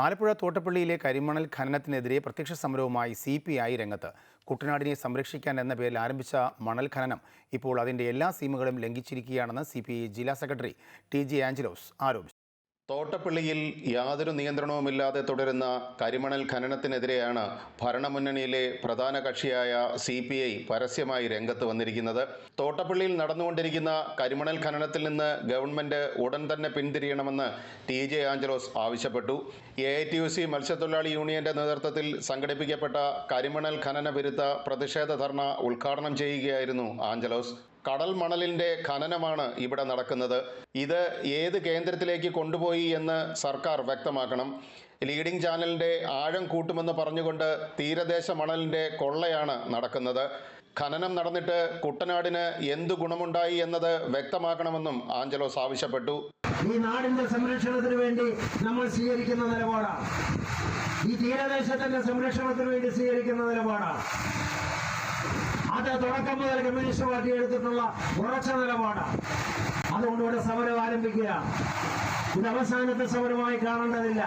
ആലപ്പുഴ തോട്ടപ്പള്ളിയിലെ കരിമണൽ ഖനനത്തിനെതിരെ പ്രത്യക്ഷ സമരവുമായി സി പി ഐ രംഗത്ത്. കുട്ടനാടിനെ സംരക്ഷിക്കാൻ എന്ന പേരിൽ ആരംഭിച്ച മണൽ ഖനനം ഇപ്പോൾ അതിന്റെ എല്ലാ സീമകളും ലംഘിച്ചിരിക്കുകയാണെന്ന് സി ജില്ലാ സെക്രട്ടറി ടി ജി ആഞ്ചലോസ് ആരോപിച്ചു. തോട്ടപ്പള്ളിയിൽ യാതൊരു നിയന്ത്രണവുമില്ലാതെ തുടരുന്ന കരിമണൽ ഖനനത്തിനെതിരെയാണ് ഭരണമുന്നണിയിലെ പ്രധാന കക്ഷിയായ സി പി ഐ പരസ്യമായി രംഗത്ത് വന്നിരിക്കുന്നത്. തോട്ടപ്പള്ളിയിൽ നടന്നുകൊണ്ടിരിക്കുന്ന കരിമണൽ ഖനനത്തിൽ നിന്ന് ഗവൺമെന്റ് ഉടൻ തന്നെ പിന്തിരിയണമെന്ന് ടി ജെ ആഞ്ചലോസ് ആവശ്യപ്പെട്ടു. A I T U C മത്സ്യത്തൊഴിലാളി യൂണിയന്റെ നേതൃത്വത്തിൽ സംഘടിപ്പിക്കപ്പെട്ട കരിമണൽ ഖനന വിരുദ്ധ പ്രതിഷേധ ധർണ ഉദ്ഘാടനം ചെയ്യുകയായിരുന്നു ആഞ്ചലോസ്. കടൽ മണലിന്റെ ഖനനമാണ് ഇവിടെ നടക്കുന്നത്. ഇത് ഏത് കേന്ദ്രത്തിലേക്ക് കൊണ്ടുപോയി എന്ന് സർക്കാർ വ്യക്തമാക്കണം. ലീഡിംഗ് ചാനലിന്റെ ആഴം കൂട്ടുമെന്ന് പറഞ്ഞുകൊണ്ട് തീരദേശ മണലിന്റെ കൊള്ളയാണ് നടക്കുന്നത്. ഖനനം നടന്നിട്ട് കുട്ടനാടിന് എന്തു ഗുണമുണ്ടായി എന്നത് വ്യക്തമാക്കണമെന്നും ആഞ്ചലോസ് ആവശ്യപ്പെട്ടു. ഈ നാടിന്റെ സംരക്ഷണത്തിന് വേണ്ടി നമ്മൾ സ്വീകരിക്കുന്ന നിലപാടാണ്. ഈ തീരദേശത്തിന്റെ സംരക്ഷണത്തിന് വേണ്ടി സ്വീകരിക്കുന്ന നിലപാടാണ്. അത് തുടക്കം മുതൽ കമ്മ്യൂണിസ്റ്റ് പാർട്ടി എടുത്തിട്ടുള്ള ഉറച്ച നിലപാടാണ്. അതുകൊണ്ട് ഇവിടെ സമരം ആരംഭിക്കുകയാണ് ഇത് അവസാനത്തെ സമരമായി കാണേണ്ടതില്ല.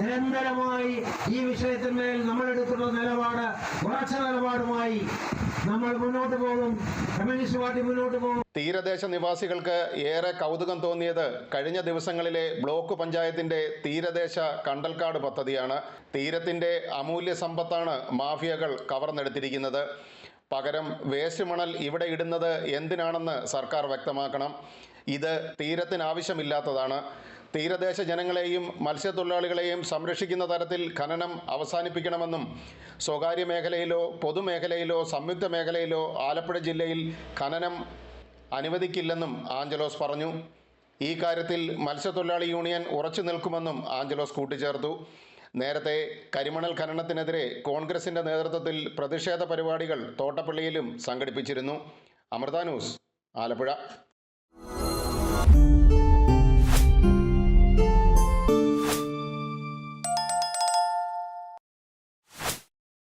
നിരന്തരമായി ഈ വിഷയത്തിന്മേൽ നമ്മൾ എടുത്തുള്ള നിലപാട് ഉറച്ച നിലപാടുമായി നമ്മൾ മുന്നോട്ട് പോകും. കമ്മ്യൂണിസ്റ്റ് പാർട്ടി മുന്നോട്ട് പോകും. തീരദേശ നിവാസികൾക്ക് ഏറെ കൗതുകം തോന്നിയത് കഴിഞ്ഞ ദിവസങ്ങളിലെ ബ്ലോക്ക് പഞ്ചായത്തിന്റെ തീരദേശ കണ്ടൽക്കാട് പദ്ധതിയാണ്. തീരത്തിന്റെ അമൂല്യ സമ്പത്താണ് മാഫിയകൾ കവർന്നെടുത്തിരിക്കുന്നത്. പകരം വേസ്റ്റ് മണൽ ഇവിടെ ഇടുന്നത് എന്തിനാണെന്ന് സർക്കാർ വ്യക്തമാക്കണം. ഇത് തീരത്തിനാവശ്യമില്ലാത്തതാണ്. തീരദേശ ജനങ്ങളെയും മത്സ്യത്തൊഴിലാളികളെയും സംരക്ഷിക്കുന്ന തരത്തിൽ ഖനനം അവസാനിപ്പിക്കണമെന്നും സ്വകാര്യ മേഖലയിലോ പൊതുമേഖലയിലോ സംയുക്ത മേഖലയിലോ ആലപ്പുഴ ജില്ലയിൽ ഖനനം അനുവദിക്കില്ലെന്നും ആഞ്ചലോസ് പറഞ്ഞു. ഈ കാര്യത്തിൽ മത്സ്യത്തൊഴിലാളി യൂണിയൻ ഉറച്ചു നിൽക്കുമെന്നും ആഞ്ചലോസ് കൂട്ടിച്ചേർത്തു. നേരത്തെ കരിമണൽ ഖനനത്തിനെതിരെ കോൺഗ്രസിന്റെ നേതൃത്വത്തിൽ പ്രതിഷേധ പരിപാടികൾ തോട്ടപ്പള്ളിയിലും സംഘടിപ്പിച്ചിരുന്നു. അമൃത ന്യൂസ് ആലപ്പുഴ.